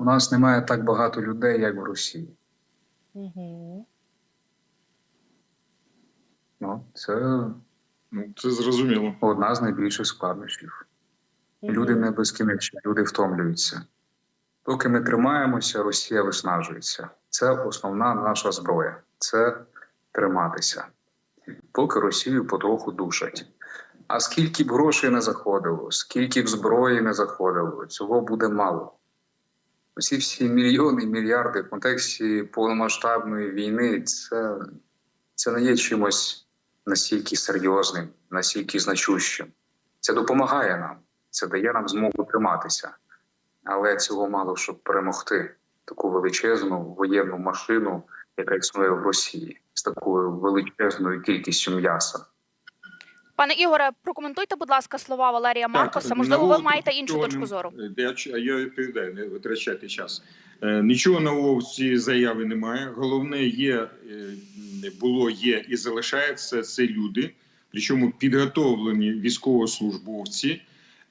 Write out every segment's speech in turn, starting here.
у нас немає так багато людей, як в Росії. Угу. Ну, це Ну, це зрозуміло. одна з найбільших складнощів. Люди не безкінечні, люди втомлюються. Поки ми тримаємося, Росія виснажується. Це основна наша зброя це триматися. Поки Росію потроху душать. А скільки б грошей не заходило, скільки б зброї не заходило, цього буде мало. Усі всі мільйони, мільярди в контексті повномасштабної війни це, це не є чимось настільки серйозним, настільки значущим. Це допомагає нам, це дає нам змогу триматися. Але цього мало, щоб перемогти таку величезну воєнну машину, яка існує в Росії, з такою величезною кількістю м'яса. Пане Ігоре, прокоментуйте, будь ласка, слова Валерія Маркоса. Можливо, ви маєте іншу точку зору. Я, відповідаю, не витрачати час. Е, Нічого нового в цій заяві немає. Головне є, е, було, є і залишається це люди, причому підготовлені військовослужбовці,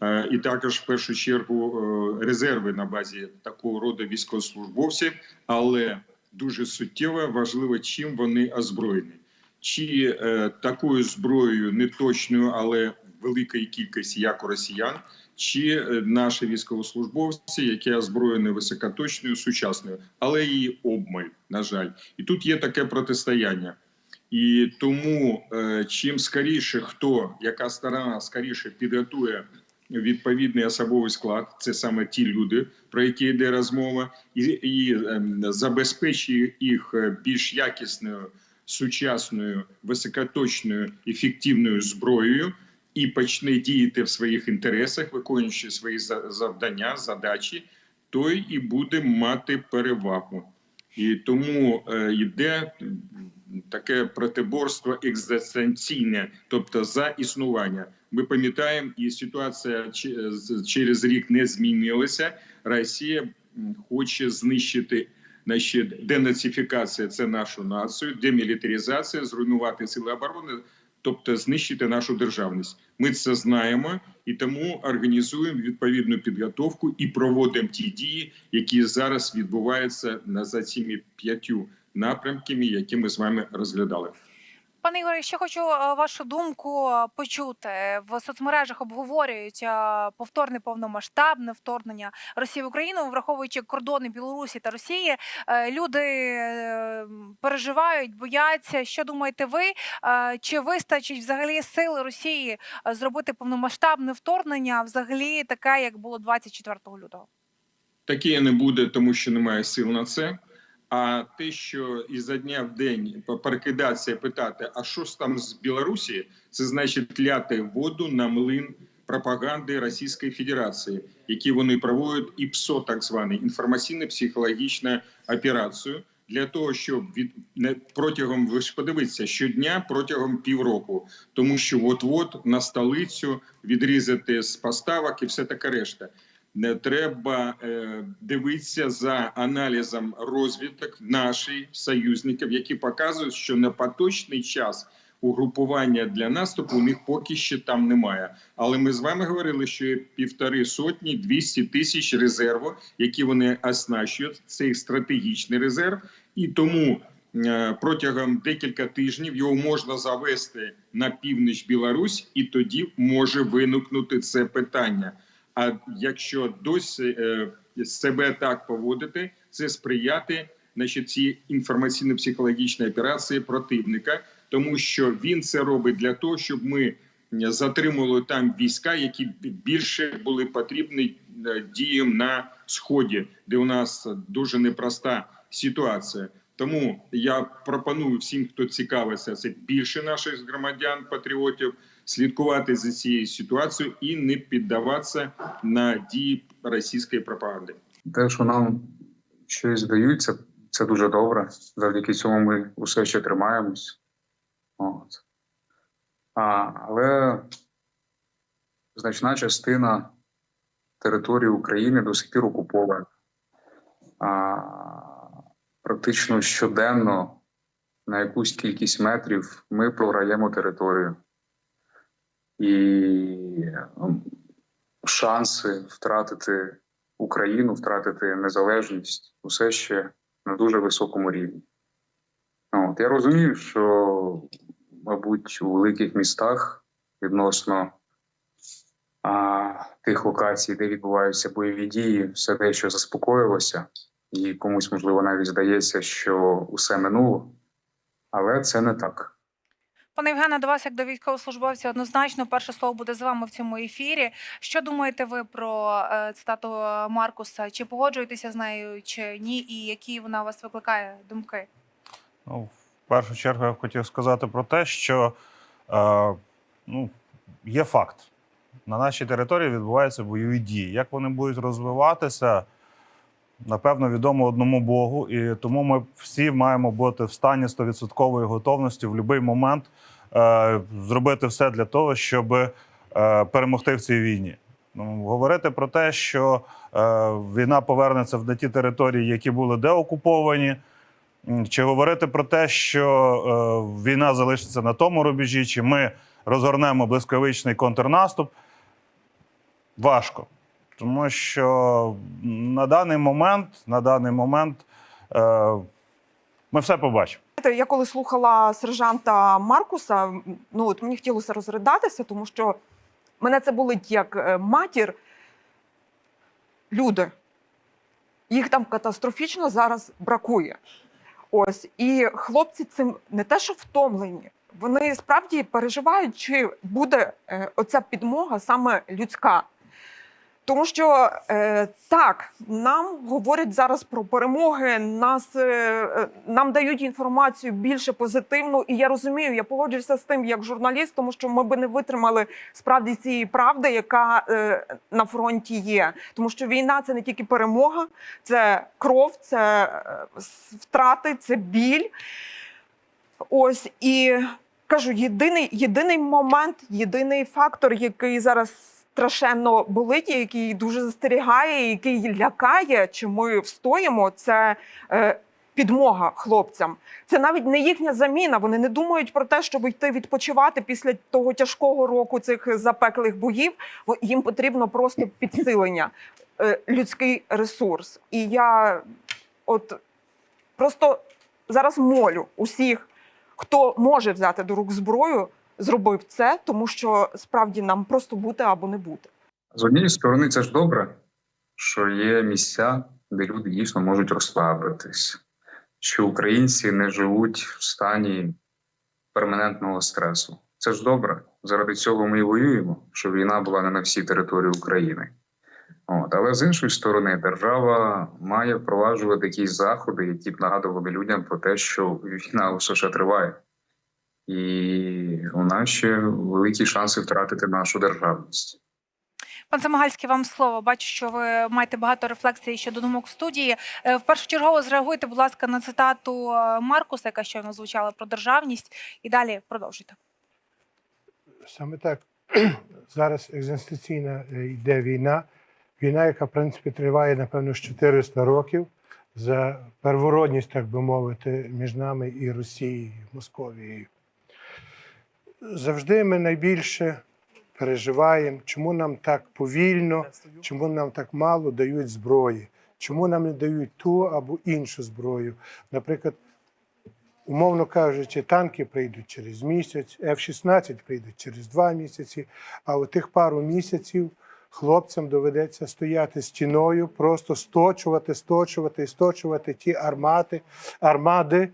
е, і також в першу чергу резерви на базі такого роду військовослужбовців, але дуже суттєво важливо, чим вони озброєні. Чи е, такою зброєю не точною, але великої кількості, як у росіян, чи е, наші військовослужбовці, які озброєні високоточною сучасною, але її обмаль, на жаль, і тут є таке протистояння. І тому е, чим скоріше хто, яка сторона скоріше підготує відповідний особовий склад, це саме ті люди, про які йде розмова, і, і ем, забезпечує їх е, більш якісною, сучасною, високоточною, ефективною зброєю, і почне діяти в своїх інтересах, виконуючи свої за- завдання, задачі, той і буде мати перевагу. І тому е, йде таке протиборство екзистенційне, тобто за існування. Ми пам'ятаємо, і ситуація через рік не змінилася. Росія хоче знищити значить, денацифікація це нашу націю, демілітаризація, зруйнувати сили оборони, тобто знищити нашу державність. Ми це знаємо і тому організуємо відповідну підготовку і проводимо ті дії, які зараз відбуваються на за цими п'ятью напрямками, які ми з вами розглядали. Пане Ігоре, ще хочу е, вашу думку е, почути. В соцмережах обговорюють е, повторне повномасштабне вторгнення Росії в Україну, враховуючи кордони Білорусі та Росії. Люди переживають, бояться. Що думаєте ви? Чи вистачить взагалі сили Росії зробити повномасштабне вторгнення, взагалі таке, як було 24 лютого? Таке не буде, тому що немає сил на це. А те, що ізо дня в день перекидатися і питати, а що ж там з Білорусі, це значить ляти воду на млин пропаганди Російської Федерації, які вони проводять ІПСО, так званий інформаційно-психологічну операцію, для того, щоб від протягом ви ж подивіться щодня протягом півроку, тому що от-от на столицю відрізати з поставок і все таке решта. Не треба е, дивитися за аналізом розвиток наших союзників, які показують, що на поточний час угрупування для наступу у них поки що там немає. Але ми з вами говорили, що є півтори сотні 200 тисяч резерву, які вони оснащують. Це їх стратегічний резерв, і тому е, протягом декілька тижнів його можна завести на північ Білорусь, і тоді може виникнути це питання. А якщо досі е, себе так поводити, це сприяти значить, цій інформаційно-психологічній операції противника, тому що він це робить для того, щоб ми затримували там війська, які більше були потрібні е, діям на сході, де у нас дуже непроста ситуація. Тому я пропоную всім, хто цікавиться, це більше наших громадян, патріотів, слідкувати за цією ситуацією і не піддаватися на дії російської пропаганди. Те, що нам щось дають, це, це дуже добре. Завдяки цьому ми усе ще тримаємось. От. А, але значна частина території України до сих пір окупована. А, практично щоденно на якусь кількість метрів ми програємо територію. І м, шанси втратити Україну, втратити незалежність усе ще на дуже високому рівні. От, я розумію, що, мабуть, у великих містах відносно а, тих локацій, де відбуваються бойові дії, все дещо заспокоїлося, і комусь, можливо, навіть здається, що усе минуло, але це не так. Пане Євгене, до вас, як до військовослужбовця, однозначно перше слово буде з вами в цьому ефірі. Що думаєте ви про е, цитату Маркуса? Чи погоджуєтеся з нею, чи ні? І які вона у вас викликає думки? Ну, в першу чергу я б хотів сказати про те, що е, ну, є факт. На нашій території відбуваються бойові дії. Як вони будуть розвиватися, напевно, відомо одному Богу. І тому ми всі маємо бути в стані 100% готовності в будь-який момент е, зробити все для того, щоб е, перемогти в цій війні. Ну, говорити про те, що е, війна повернеться в ті території, які були деокуповані. Чи говорити про те, що е, війна залишиться на тому рубежі, чи ми розгорнемо блискавичний контрнаступ? Важко. Тому що на даний момент, на даний момент е, ми все побачимо. Я коли слухала сержанта Маркуса, ну от мені хотілося розридатися, тому що мене це болить як е, матір. Люди. Їх там катастрофічно зараз бракує. Ось і хлопці цим не те, що втомлені, вони справді переживають, чи буде е, оця підмога саме людська. Тому що е, так, нам говорять зараз про перемоги, нас е, е, нам дають інформацію більше позитивну, і я розумію, я погоджуюся з тим як журналіст, тому що ми би не витримали справді цієї правди, яка е, на фронті є. Тому що війна це не тільки перемога, це кров, це е, втрати, це біль. Ось і кажу, єдиний, єдиний момент, єдиний фактор, який зараз страшенно болить, який дуже застерігає, який лякає, чи ми встоїмо, це е, підмога хлопцям. Це навіть не їхня заміна. Вони не думають про те, щоб йти відпочивати після того тяжкого року цих запеклих боїв. Їм потрібно просто підсилення, е, людський ресурс. І я от просто зараз молю усіх, хто може взяти до рук зброю, зробив це, тому що справді нам просто бути або не бути. З однієї сторони, це ж добре, що є місця, де люди дійсно можуть розслабитись, що українці не живуть в стані перманентного стресу. Це ж добре. Заради цього ми і воюємо, щоб війна була не на всій території України. От. Але з іншої сторони, держава має впроваджувати якісь заходи, які б нагадували людям про те, що війна усе ще триває. І у нас ще великі шанси втратити нашу державність. Пан Самогальський, вам слово. Бачу, що ви маєте багато рефлексій щодо думок в студії. Е, В першочергово зреагуйте, будь ласка, на цитату е, Маркуса, яка щойно звучала про державність, і далі продовжуйте. Саме так. Зараз екзистенційна е, йде війна. Війна, яка, в принципі, триває, напевно, з 400 років за первородність, так би мовити, між нами і Росією, Московією. Завжди ми найбільше переживаємо, чому нам так повільно, чому нам так мало дають зброї, чому нам не дають ту або іншу зброю. Наприклад, умовно кажучи, танки прийдуть через місяць, F-16 прийдуть через два місяці, а у тих пару місяців хлопцям доведеться стояти стіною, просто сточувати, сточувати сточувати ті армати, армади,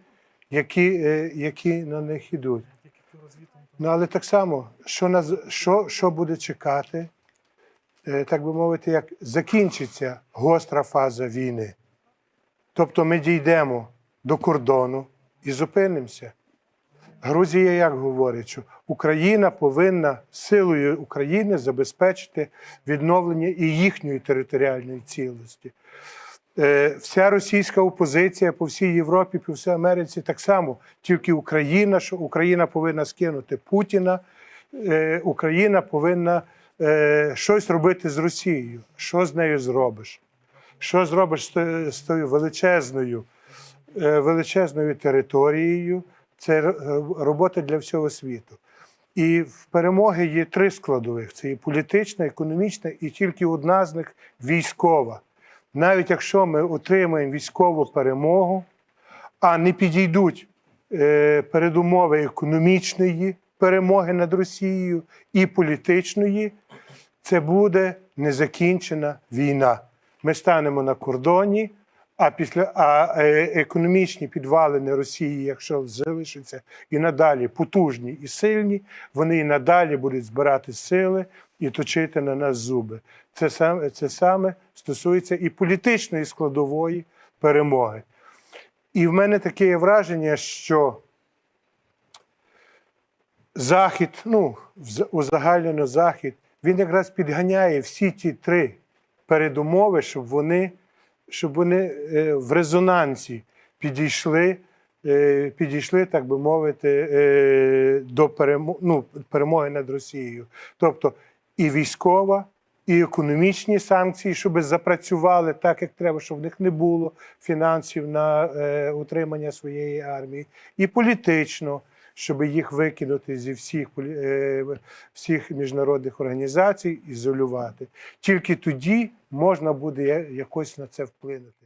які, е, які на них йдуть. Ну, але так само, що, нас, що, що буде чекати, е, так би мовити, як закінчиться гостра фаза війни. Тобто ми дійдемо до кордону і зупинимося. Грузія як говорить, що Україна повинна силою України забезпечити відновлення і їхньої територіальної цілості. Е, Вся російська опозиція по всій Європі, по всій Америці так само. Тільки Україна, що Україна повинна скинути Путіна, е, Україна повинна е, щось робити з Росією. Що з нею зробиш? Що зробиш з тою- величезною, величезною територією? Це робота для всього світу. І в перемоги є три складових: це і політична, економічна, і тільки одна з них військова. Навіть якщо ми отримаємо військову перемогу, а не підійдуть е, передумови економічної перемоги над Росією і політичної, це буде незакінчена війна. Ми станемо на кордоні, а після а е, економічні підвалини Росії, якщо залишаться і надалі потужні і сильні, вони і надалі будуть збирати сили і точити на нас зуби. Це саме, це саме стосується і політичної складової перемоги. І в мене таке є враження, що Захід, ну, узагальнено Захід, він якраз підганяє всі ті три передумови, щоб вони, щоб вони е, в резонансі підійшли, е, підійшли, так би мовити, е, до перемо- ну, перемоги над Росією. Тобто і військова, і економічні санкції, щоб запрацювали так, як треба, щоб в них не було фінансів на е, утримання своєї армії, і політично, щоб їх викинути зі всіх, е, всіх міжнародних організацій, ізолювати. Тільки тоді можна буде якось на це вплинути.